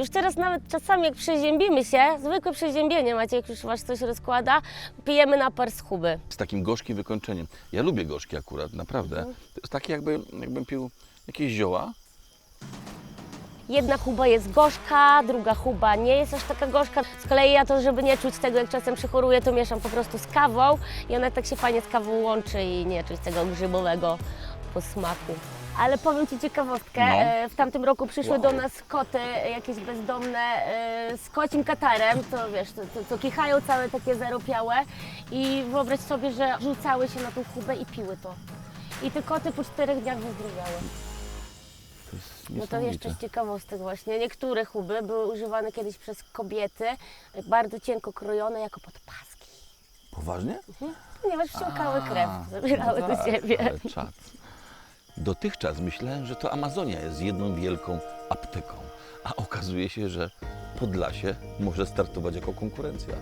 Już teraz nawet czasami jak przeziębimy się, zwykłe przeziębienie macie, jak już was coś rozkłada, pijemy napar z chuby. Z takim gorzkim wykończeniem. Ja lubię gorzkie akurat, naprawdę. Mhm. To jest takie jakby, jakbym pił jakieś zioła. Jedna chuba jest gorzka, druga chuba nie jest aż taka gorzka. Z kolei ja to, żeby nie czuć tego, jak czasem przychoruję, to mieszam po prostu z kawą i ona tak się fajnie z kawą łączy i nie czuć tego grzybowego posmaku. Ale powiem Ci ciekawostkę, No. e, w tamtym roku przyszły do nas koty jakieś bezdomne e, z kocim katarem, to wiesz, to, to, to kichają całe takie zaropiałe i wyobraź sobie, że rzucały się na tą chubę i piły to. I te koty po czterech dniach wyzdrowiały. To jest No to niesamowite. jeszcze z ciekawostek właśnie. Niektóre chuby były używane kiedyś przez kobiety, bardzo cienko krojone jako podpaski. Poważnie? Ponieważ wsiąkały krew, zabierały no do tak, siebie. Ale czad. Dotychczas myślałem, że to Amazonia jest jedną wielką apteką, a okazuje się, że Podlasie może startować jako konkurencja.